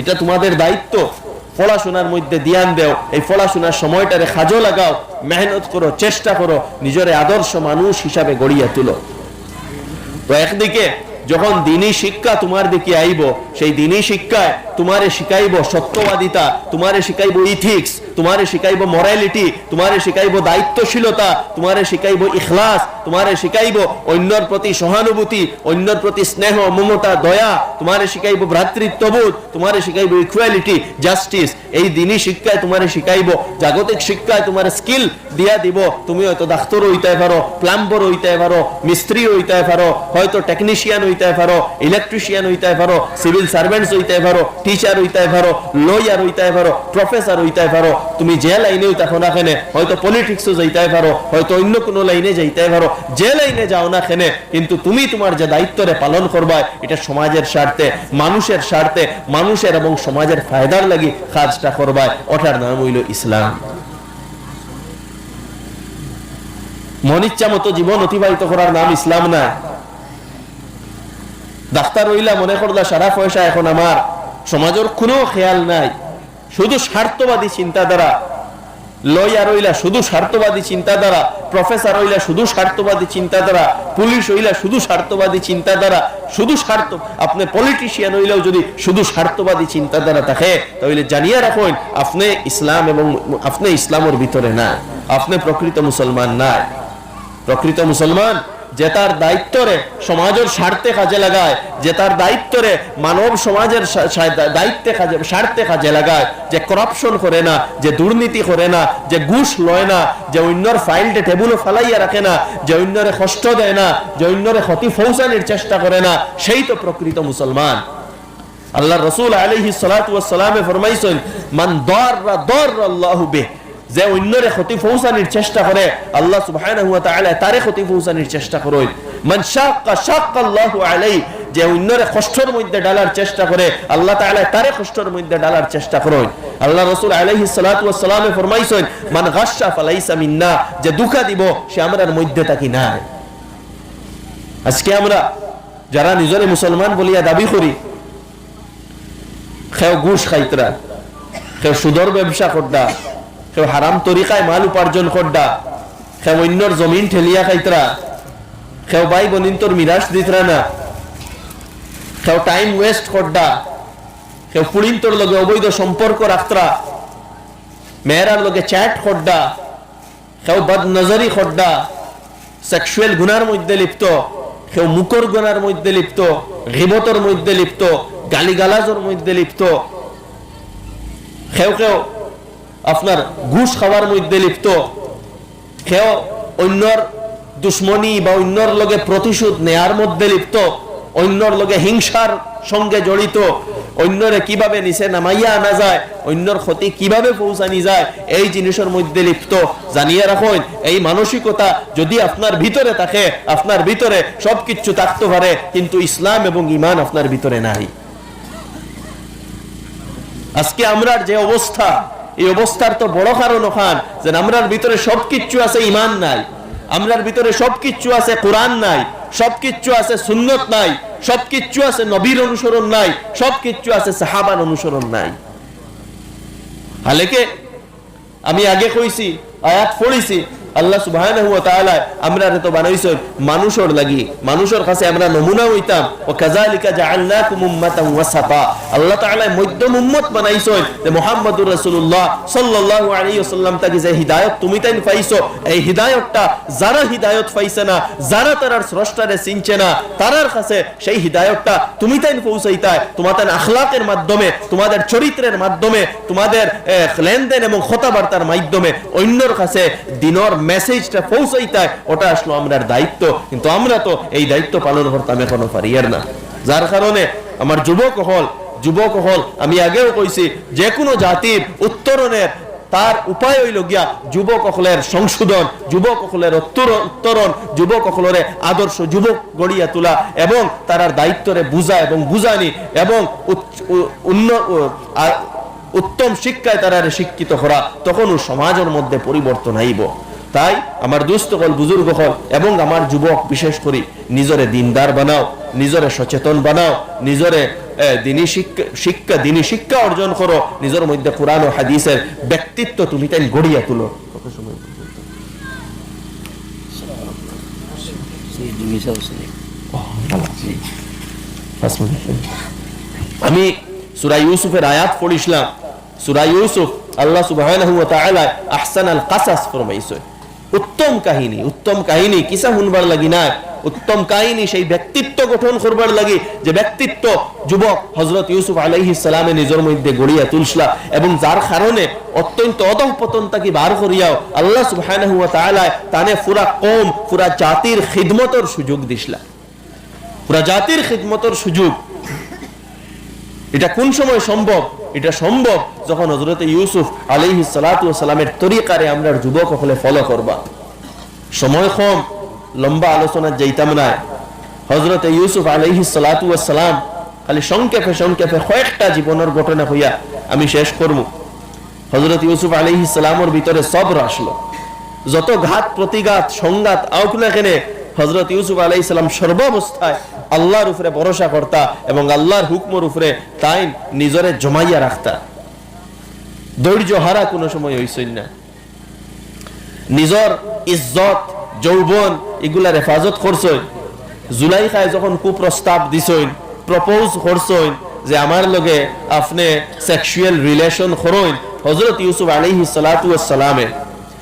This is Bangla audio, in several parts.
এটা তোমাদের দায়িত্ব। পড়াশোনার মধ্যে ধ্যান দেও, এই পড়াশোনার সময়টারে খাজো লাগাও, মেহনত করো, চেষ্টা করো, নিজের আদর্শ মানুষ হিসাবে গড়িয়া তুলো। তো একদিকে যখন দিনী শিক্ষা তোমার দিকে আইব, সেই দিনী শিক্ষায় তোমারে শিখাইব সত্যবাদিতা, তোমারে শিখাইব ইথিক্স তোমারে শিখাইব মরালিটি তোমারে শিখাইব দায়িত্বশীলতা, তোমারে শিখাইব ইখলাস, তোমারে শিখাইব অন্যর প্রতি সহানুভূতি, অন্যর প্রতি স্নেহ, মমতা, দয়া, তোমারে শিখাইব ভ্রাতৃত্ববোধ, তোমারে শিখাইব ইকুয়ালিটি জাস্টিস এই দিনী শিক্ষায় তোমারে শিখাইব, জাগতিক শিক্ষায় তোমার স্কিল দিয়া দিব। তুমি হয়তো ডাক্তার হইতে পারো প্লাম্বার হইতে পারো, মিস্ত্রি হইতে পারো, হয়তো টেকনিশিয়ান হইতে পারো ইলেকট্রিশিয়ান হইতে পারো সিভিল সার্ভেন্টস হইতে পারো টিচার হইতে পারো লয়ার হইতে পারো প্রফেসর হইতে পারো। তুমি যে লাইনে থাকো না কেনে, হয়তো পলিটিক্সও যাইতে পারো, হয়তো অন্য কোনো লাইনে যাইতে পারো, যে লাইনে যাও না কেনে, কিন্তু তুমি তোমার যে দায়িত্বরে পালন করবা এটা সমাজের স্বার্থে, মানুষের স্বার্থে, মানুষের এবং সমাজের ফায়দার লাগি কাজটা করবা ওটার নাম হইল ইসলাম। মনিচ্ছা মতো জীবন অতিবাহিত করার নাম ইসলাম না ডাক্তার হইলা মনে করলা, সারা পয়সা এখন আমার। সমাজের কোনো খেয়াল নাই। শুধু স্বার্থবাদী চিন্তাধারা লয়ার হইলা শুধু স্বার্থবাদী চিন্তাধারা, প্রফেসর হইলা শুধু স্বার্থবাদী চিন্তাধারা, পুলিশ হইলা শুধু স্বার্থবাদী চিন্তাধারা, শুধু স্বার্থ, আপনি পলিটিশিয়ান হইলেও যদি শুধু স্বার্থবাদী চিন্তাধারা থাকে, তাহলে জানিয়ে রাখুন, আপনি ইসলাম এবং আপনি ইসলামের ভিতরে না, আপনি প্রকৃত মুসলমান না। প্রকৃত মুসলমান যে তার দায়িত্বরে সমাজের স্বার্থে কাজে লাগায়, যে তার দায়িত্বরে মানব সমাজের দায়িত্বে কাজে, স্বার্থে কাজে লাগায়, যে করাপশন করে না, যে দুর্নীতি করে না, যে ঘুষ লয় না, যে অন্যর ফাইলটে টেবুলে ফালাইয়া রাখে না, যে অন্যরে কষ্ট দেয় না, যে অন্যরে ক্ষতি ফৌসানির চেষ্টা করে না, সেই তো প্রকৃত মুসলমান। আল্লাহ রসুল আলহি সালামে ফরমাইছেন, মান দর দররা আল্লাহু বিহ যে অন্যরে ক্ষতি পৌঁছানির চেষ্টা করে, আল্লাহ তাআলা তারে ক্ষতি পৌঁছানির চেষ্টা করে মান শাক্কা শাক্কা আলাই যে অন্যরে মধ্যে ডালার চেষ্টা করে, আল্লাহ তাআলা তারে মধ্যে ডালার চেষ্টা আল্লাহ রাসূল আলাইহিস সালাতু ওয়াস ফরমাইছেন, মান মিন্না যে দুঃখা দিব, সে আমরার মধ্যে থাকি না আজকে আমরা যারা নিজরে মুসলমান বলিয়া দাবি করি কেউ ঘুষ খাইতরা কেউ সুদর ব্যবসা করডা কেউ হারাম তরিকায় মাল উপার্জন করডা। কেউ অন্যর জমিন ঠেলিয়া খাইতরা। কেউ ভাই বনিন তোর মিরাজ দিতরা না। কেউ টাইম ওয়েস্ট করডা। কেউ পুলিন তোর লগে অবৈধ সম্পর্ক রাখতরা। মেয়েরার লগে চ্যাট করডা। কেউ বদ নজরি করডা। সেক্সুয়াল গুনার মধ্যে লিপ্ত। কেউ মুকর গুনার মধ্যে লিপ্ত। গিবতর মধ্যে লিপ্ত। গালিগালাজের মধ্যে লিপ্ত। কেউ কেউ আপনার ঘুষ খাওয়ার মধ্যে লিপ্ত কেউ অন্যর দুশ্মনী বা অন্যর লগে প্রতিশোধ নেয়ার মধ্যে লিপ্ত, অন্যর লগে হিংসার সঙ্গে জড়িত, অন্যরে কীভাবে নিচে নামাইয়া আনা যায়, অন্যর ক্ষতি কীভাবে পৌঁছানি যায়, এই জিনিসের মধ্যে লিপ্ত। জানিয়ে রাখুন, এই মানসিকতা যদি আপনার ভিতরে থাকে, আপনার ভিতরে সবকিছু থাকতে পারে, কিন্তু ইসলাম এবং ইমান আপনার ভিতরে নাই। আজকে আমরার যে অবস্থা এই অবস্থার তো বড় কারণ ওখান, যে আমরার ভিতরে সবকিছু আছে ইমান নাই, আমরার ভিতরে সবকিছু আছে কোরআন নাই, সবকিছু আছে সুন্নত নাই, সবকিছু আছে নবীর অনুসরণ নাই, সবকিছু আছে সাহাবান অনুসরণ নাই। হালেকে, আমি আগে কইছি, আয়াত পড়িছি আল্লাহ তাআলা আমরা তো বানাইছেন মানুষের লাগি, মানুষের কাছে আমরা নমুনা হইতাম ও কাযালিকা জাআলনাকুম উম্মাতান ওয়াসাতা আল্লাহ তাআলা মধ্যম উম্মত বানাইছেন যে মুহাম্মদুর রাসূলুল্লাহ সাল্লাল্লাহু আলাইহি ওয়াসাল্লাম তাকে যে হিদায়াত তুমি তাই পাইছো, এই হিদায়াতটা যারা হিদায়াত পাইছে না, যারা তারার স্রষ্টারে চিনছে না, তারার কাছে সেই হিদায়াতটা তুমি তাই পৌঁছাইতায় তোমাদের আখলাকের মাধ্যমে, তোমাদের চরিত্রের মাধ্যমে, তোমাদের লেনদেন এবং কথাবার্তার মাধ্যমে, অন্যর কাছে দিনর মেসেজটা পৌঁছাইতায়, ওটা আসলো আমরার দায়িত্ব। কিন্তু আমরা তো এই দায়িত্ব পালন করতাম, এখনও পারিয়ার না। যার কারণে আমার যুবক হল যুবক হল, আমি আগেও কইছি যে কোনো জাতির উত্তরণের, তার উপায় হইল গিয়া যুবক অকলের সংশোধন, যুবক অকলের উত্তরণ, যুবক অকলের আদর্শ, যুবক গড়িয়া তোলা এবং তারার দায়িত্বরে বুঝা এবং বুঝানি এবং উত্তম শিক্ষায় তারা শিক্ষিত করা, তখনও সমাজের মধ্যে পরিবর্তন আইব। তাই আমার দুস্থ হল বুজুর্গ হল এবং আমার যুবক বিশেষ করে নিজরে দিনদার বানাও নিজরে সচেতন বানাও নিজরে দিনী শিক্ষা দিনী শিক্ষা অর্জন করো নিজের মধ্যে কোরআন ও হাদিসের ব্যক্তিত্ব তুমি তাই গড়িয়া তুলো। কত সময় আমি সুরা ইউসুফের আয়াত পড়িছিলাম। সুরা ইউসুফ আল্লাহ সুবহানাহু ওয়া তাআলা আহসান আল কাসাস ফরমাইছে। উত্তম কাহিনী উত্তম কাহিনী, কিসা শুনবার লাগি না উত্তম কাহিনী সেই ব্যক্তিত্ব গঠন করবার লাগি, যে ব্যক্তিত্ব যুবক হযরত ইউসুফ আলাইহিস সালামে নিজের মধ্যে গড়িয়া তুলসলা এবং যার কারণে অত্যন্ত অধঃপতন তাকে বার করিয়াও আল্লাহ তাআলা তানে পুরা কওম পুরা জাতির খিদমতের সুযোগ দিছলা। পুরা জাতির খিদমতের সুযোগ। এটা কোন সময় সম্ভব? এটা সম্ভব যখন হজরত ইউসুফ আলহি সালামের তরিকারে আমরা যুবক হলে ফলো করবা। সময় কম, লম্বা আলোচনা যাইতাম না। হজরত ইউসুফ আলহি সালাম খালি সংক্ষেপে সংক্ষেপে কয়েকটা জীবনের ঘটনা হইয়া আমি শেষ করব। হজরত ইউসুফ আলহি সালামর ভিতরে সব আসলো। যত ঘাত, প্রতিঘাত, সংঘাত আউক না কেনে হজরত ইউসুফ আলাই ইসলাম সর্বাবস্থায় আল্লাহর উপরে ভরসা করতা এবং আল্লাহর হুকমর উপরে তাই নিজরে জমাইয়া রাখতা। ধৈর্য হারা কোনো সময় হইসই না। নিজর, ইজ্জত, যৌবন এগুলার হেফাজত করছই জুলাই খায় যখন কুপ্রস্তাব দিছইন প্রপোজ করছইন যে আমার লগে আপনি সেক্সুয়াল রিলেশন করইন হজরত ইউসুফ সালাতু সালামে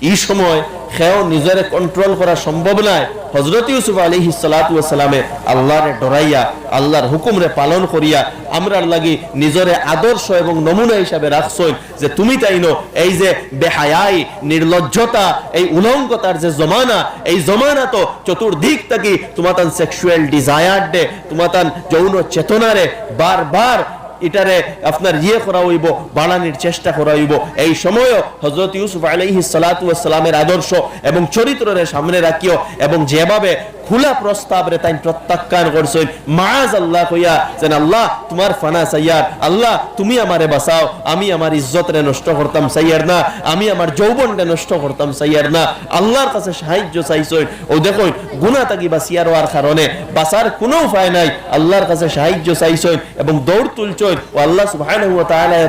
এই সময় খেও নিজের কন্ট্রোল করা সম্ভব নয় হজরত ইউসুফ আলহি সালামে আল্লাহরে ডরাইয়া, আল্লাহর হুকুমরে পালন করিয়া আমরার লাগি নিজরে আদর্শ এবং নমুনা হিসাবে রাখছই যে তুমি তাই নো এই যে বেহায়াই, নির্লজ্জতা, এই উলঙ্গতার যে জমানা, এই জমানা তো চতুর্দিক থাকি তোমাতান সেক্সুয়াল ডিজায়ার ডে তোমাতান যৌন চেতনারে বারবার এটারে আপনার ইয়ে করা হইব বাড়ানির চেষ্টা করা হইব এই সময়ও হজরত ইউসুফ আলাইহি সালামের আদর্শ এবং চরিত্রের সামনে রাখিও এবং যেভাবে খোলা প্রস্তাব রে তাই প্রত্যাখ্যান করছেন। মাজ আল্লাহ কইয়া যেন আল্লাহ, তোমার ফানা সাইয়ার আল্লাহ, তুমি আমারে বাঁচাও, আমি আমার ইজ্জত রে নষ্ট করতাম সাইয়ার না, আমি আমার যৌবন রে নষ্ট করতাম সাইয়ার না। আল্লাহর কাছে সাহায্য চাইছই ও দেখো গুণা তাকি বাঁচিয়ার হওয়ার কারণে বাঁচার কোনো উপায় নাই। আল্লাহর কাছে সাহায্য চাইছই এবং দৌড় তুলছই ও আল্লাহ সুবহানাহু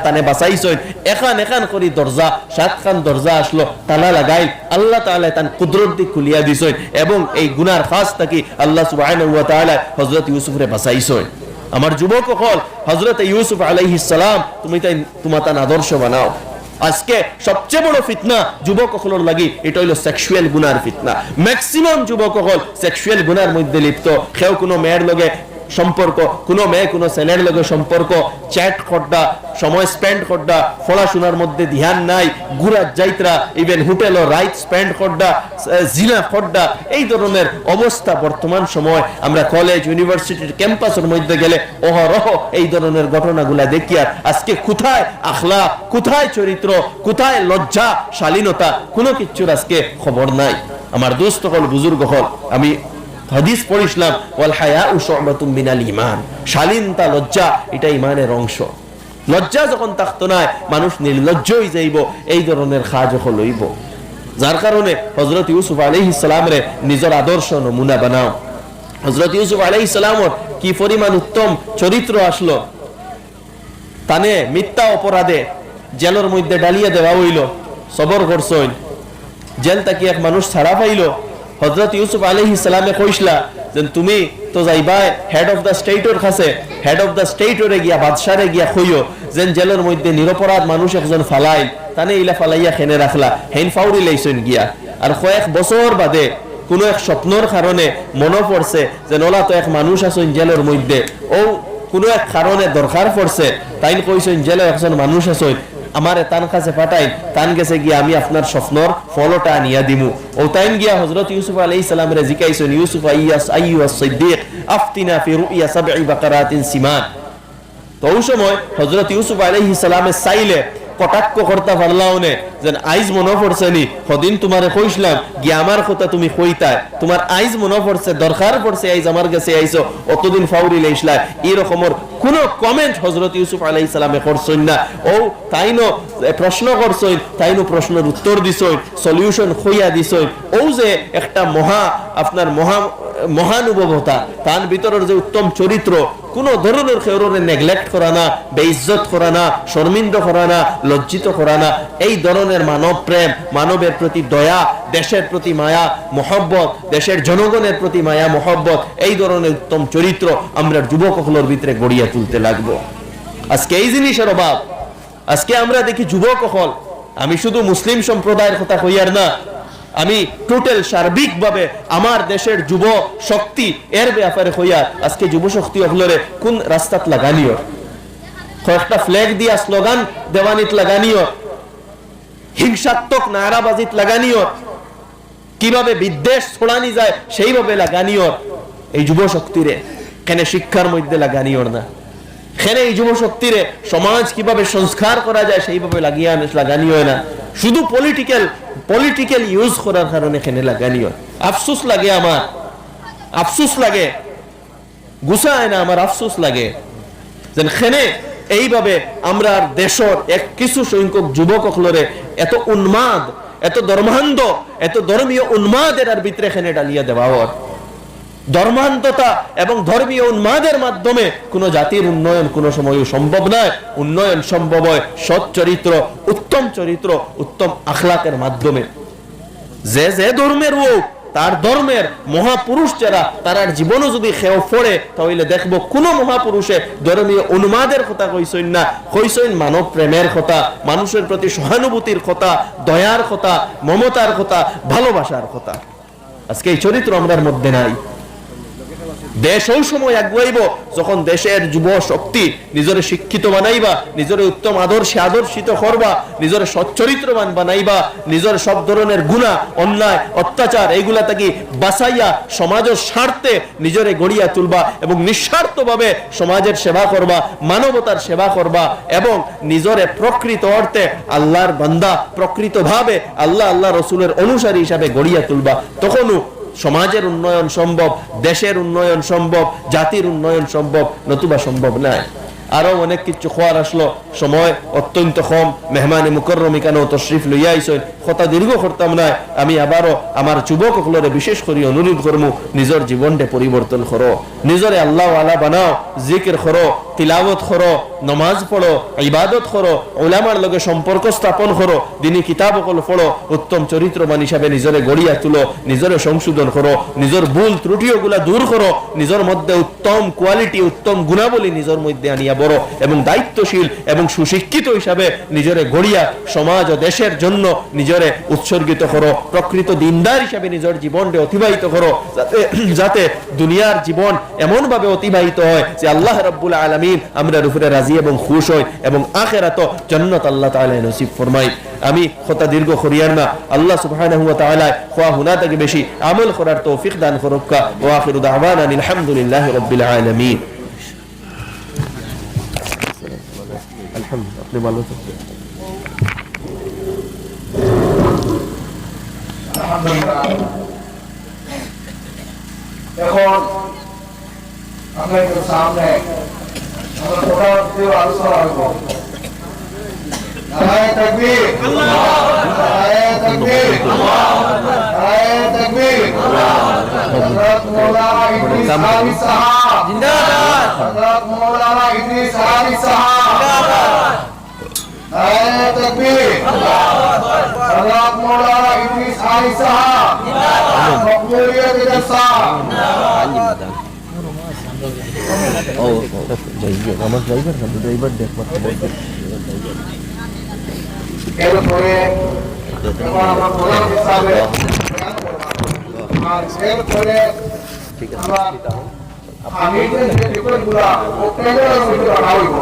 তানে বাঁচাইছই এখান এখান করি দরজা, সাতখান দরজা আসলো, তালা লাগাই আল্লাহ তাআলা তান কুদরত দি খুলিয়া দিছই এবং এই গুনার খাস থাকি আল্লাহ সুবাহ হজরত ইউসুফরে বাঁচাইছই। আমার যুবক হল হজরত ইউসুফ আলাইহিসাম তুমি তাই, তোমার তান আদর্শ বানাও। আজকে সবচেয়ে বড় ফিতনা যুবক হলোর লাগি, এটা হলো সেক্সুয়াল গুনার ফিতনা। ম্যাক্সিমাম যুবক হল সেক্সুয়াল গুনার মধ্যে লিপ্ত। কেউ কোনো মেয়ের লগে সম্পর্ক, কোনো মেয়ে, কোনো ছেলের লগে সম্পর্ক চ্যাট করডা সময় স্পেন্ড করডা পড়াশোনার মধ্যে ধ্যান নাই, ঘুরার যাইত্রা ইভেন হোটেল রাইট স্পেন্ড করডা জিনা করডা এই ধরনের অবস্থা বর্তমান সময়। আমরা কলেজ ইউনিভার্সিটির ক্যাম্পাসের মধ্যে গেলে অহরহ এই ধরনের ঘটনাগুলা দেখি আর আজকে কোথায় আখলা কোথায় চরিত্র, কোথায় লজ্জা, শালীনতা, কোনো কিচ্ছুর আজকে খবর নাই। আমার দোস্ত হল, বুজুর্গ হল, আমি হাদিস পড়িসলাম ওয়াল হায়া উশুবাতুম মিনাল ঈমান। শালীনতা, লজ্জা, এটা ঈমানের অংশ। লজ্জা যখন থাকতো না মানুষ নির্লজ্জ হয়ে যাইব, এই ধরনের যখন লইব। যার কারণে হযরত ইউসুফ আলাইহিস সালাম রে নিজের আদর্শ নমুনা বানাও। হযরত ইউসুফ আলাইহিস সালামর কি পরিমাণ উত্তম চরিত্র আসলো? তানে মিথ্যা অপরাধে জেলের মধ্যে ডালিয়ে দেওয়া হইল, সবর করছইন জেল তাকি এক মানুষ ছাড়া পাইলো হজরত ইউসুফ আলহি সালামে কইসলা যে তুমি তো যাইবা হেড অফ দ্য স্টেটর কাছে হেড অফ দ্য স্টেটরে গিয়া, বাদশারে গিয়া কইও, যেন জেলের মধ্যে নিরপরাধ মানুষ একজন ফালাই। তানে ইলা ফালাইয়া খেনে রাখলা, হেন ফাউরি লাইছেন গিয়া। আর কয়েক বছর বাদে কোনো এক স্বপ্নর কারণে মনে পড়ছে যে নলা তো এক মানুষ আছেন জেলের মধ্যে। ও কোনো এক কারণে দরকার পড়ছে, তাইন কইছেন জেলে একজন মানুষ আছেন আমারে তান কাছে পাঠাই, তান গেছে গিয়া আমি আপনার স্বপ্নর ফলটা আনিয়া দিমু। ও তাইন গিয়া হজরত ইউসুফ আলাই সালাম রে জিকাইছেন ইউসুফ, আইয়াস আইয়াস সিদ্দিক, আফতিনা ফি রুইয়া সাবঈ বাকারাতিন সিমান? তো ওই সময় হজরত ইউসুফ আলাইহিস সালামে চাইলে কটাক্ষ করতে পারলাও নে যেন আইজ মনে পড়ছে নি সদিন তোমারে কইসলাম গিয়া আমার কথা তুমি কইতাই তোমার আইজ মনে পড়ছে দরকার পড়ছে আইজ আমার কাছে আইছো, অতদিন ফাউরি এই রকমের কোন কমেন্ট হজরত ইউসুফ আলাই সালামে করছেন না। ও তাইনো প্রশ্ন করছেন তাইনো প্রশ্নের উত্তর দিছই সলিউশন হইয়া দিছই ও যে, একটা মহা আপনার মহা মহানুভবতা তার ভিতরের যে উত্তম চরিত্র, কোন ধরনের খেউরে নেগলেক্ট করা না, বেইজ্জত করা না, শর্মিন্দ করা না, লজ্জিত করা না। এই ধরনের মানব প্রেম, মানবের প্রতি দয়া, দেশের প্রতি মায়া, মহব্বত, দেশের জনগণের প্রতি মায়া, মহব্বত, এই ধরনের উত্তম চরিত্র আমরা যুবকগুলোর ভিতরে গড়িয়ে তুলতে লাগবো। আজকে এই জিনিসের অভাব। আজকে আমরা দেখি যুবক হল আমি শুধু মুসলিম সম্প্রদায়ের কথা কইয়ার না আমি টোটাল সার্বিকভাবে আমার দেশের যুব শক্তি এর ব্যাপারে হইয়া আজকে যুব শক্তি হলরে কোন রাস্তাত লাগানিও? কয়েকটা ফ্ল্যাগ দিয়া স্লোগান দেওয়ানিত লাগানিও। হিংসাত্মক নারাবাজিত লাগানিও। কীভাবে বিদ্বেষ ছড়ানি যায়, সেইভাবে লাগানিও। এই যুব শক্তিরে কেন শিক্ষার মধ্যে লাগানিও না? খেনে এই যুব শক্তিরে সমাজ কীভাবে সংস্কার করা যায়, সেইভাবে লাগিয়ে লাগানি হয় না? শুধু পলিটিক্যাল পলিটিক্যাল ইউজ করার কারণে খেনে লাগানি হয় আফসুস লাগে আমার। আফসুস লাগে। গুছা হয় না আমার আফসুস লাগে। যেন খেনে এইভাবে আমরা দেশর এক কিছু সংখ্যক যুবক অকলরে এত উন্মাদ, এত ধর্মান্ধ এত ধর্মীয় উন্মাদের আর ভিতরে খেনে ডালিয়া দেওয়া হওয়ার। ধর্মান্ততা এবং ধর্মীয় উন্মাদের মাধ্যমে কোন জাতির উন্নয়ন কোনো সময় সম্ভব নয়। উন্নয়ন সম্ভব হয় সৎ চরিত্র, উত্তম চরিত্র, উত্তম আখলাকের মাধ্যমে। যে যে ধর্মের হোক তার ধর্মের মহাপুরুষ যারা, তার জীবনও যদি খেয়ে পড়ে, তাহলে দেখব কোন মহাপুরুষে ধর্মীয় উন্মাদের কথা কইসইন না। কইসইন মানব প্রেমের কথা, মানুষের প্রতি সহানুভূতির কথা, দয়ার কথা, মমতার কথা, ভালোবাসার কথা। আজকে এই চরিত্র আমরার মধ্যে নাই। দেশ ওই সময় আগুয়াইব। যখন দেশের যুব শক্তি নিজরে শিক্ষিত বানাইবা, নিজরে উত্তম আদর্শে আদর্শিত করবা, নিজরে সচ্চরিত্রবান বানাইবা, নিজের সব ধরনের গুণা, অন্যায়, অত্যাচার এইগুলা থেকে বাঁচাইয়া সমাজের স্বার্থে নিজরে গড়িয়া তুলবা এবং নিঃস্বার্থভাবে সমাজের সেবা করবা, মানবতার সেবা করবা এবং নিজরে প্রকৃত অর্থে আল্লাহর বান্দা, প্রকৃতভাবে আল্লাহ আল্লাহ রসুলের অনুসারী হিসাবে গড়িয়া তুলবা। তখনও সমাজের উন্নয়ন সম্ভব, দেশের উন্নয়ন সম্ভব, জাতির উন্নয়ন সম্ভব, নতুবা সম্ভব নয় আরও অনেক কিছু খোয়ার আসলো। সময় অত্যন্ত কম। মেহমানি মুকরম কেন তশরিফ লইয়া আইসেন কথা দীর্ঘ করতাম না আমি আবারও আমার যুবক সকলরে বিশেষ করে অনুরোধ করমু নিজের জীবনটা পরিবর্তন করো নিজরে আল্লাহ আলা বানাও জিকির করো তিলাবত করো, নমাজ পড়ো, ইবাদত করো ওলামার লগে সম্পর্ক স্থাপন করো, দিনী কিতাব সকল পড়ো, উত্তম চরিত্রবান হিসাবে নিজরে গড়িয়া তুলো, নিজরে সংশোধন করো, নিজের ভুল ত্রুটিও গুলা দূর করো, নিজের মধ্যে উত্তম কোয়ালিটি উত্তম গুণাবলী নিজের মধ্যে আনিয়া বড় এবং দায়িত্বশীল এবং সুশিক্ষিত হিসাবে নিজরে গড়িয়া সমাজ ও দেশের জন্য নিজরে উৎসর্গিত করো, প্রকৃত দিনদার হিসাবে নিজের জীবনকে অতিবাহিত করো, যাতে যাতে দুনিয়ার জীবন এমন ভাবে অতিবাহিত হয় যে আল্লাহ রাব্বুল আলামিন আমরা উপরে রাজি এবং খুশ হই এবং আখেরাত জান্নাত আল্লাহ তাআলা নসিব ফরমাই আমি কথা দীর্ঘ করিয়ার না। আল্লাহ সুবহানাহু ওয়া তাআলা খোয়া হুনা থেকে বেশি আমল করার তৌফিক দান করুকা ওয়া আখিরু দাওয়ানা আলহামদুলিল্লাহি রাব্বিল আলামিন। আলহামদুলিল্লাহ। এখন আপনাদের সামনে আমরা মোটামুটি আলোচনা করব নারায় তাকবীর নারায় তাকবীর নারায় তাকবীর হযরত মাওলানা ইদ্রিস আলী সাহাব জিন্দাবাদ হযরত মাওলানা ইদ্রিস আলী সাহাব জিন্দাবাদ নারায় তাকবীর হযরত মাওলানা ইদ্রিস আলী সাহাব জিন্দাবাদ মকবুলিয়ত সাহাব ও যাইবে আমার ড্রাইভার না ড্রাইভার দেখবার এরপরে আমরা প্রধান হিসাবে আর এরপরে আমরা হামিদের যে রিপোর্টগুলা ও প্যানেলের রাখা হইব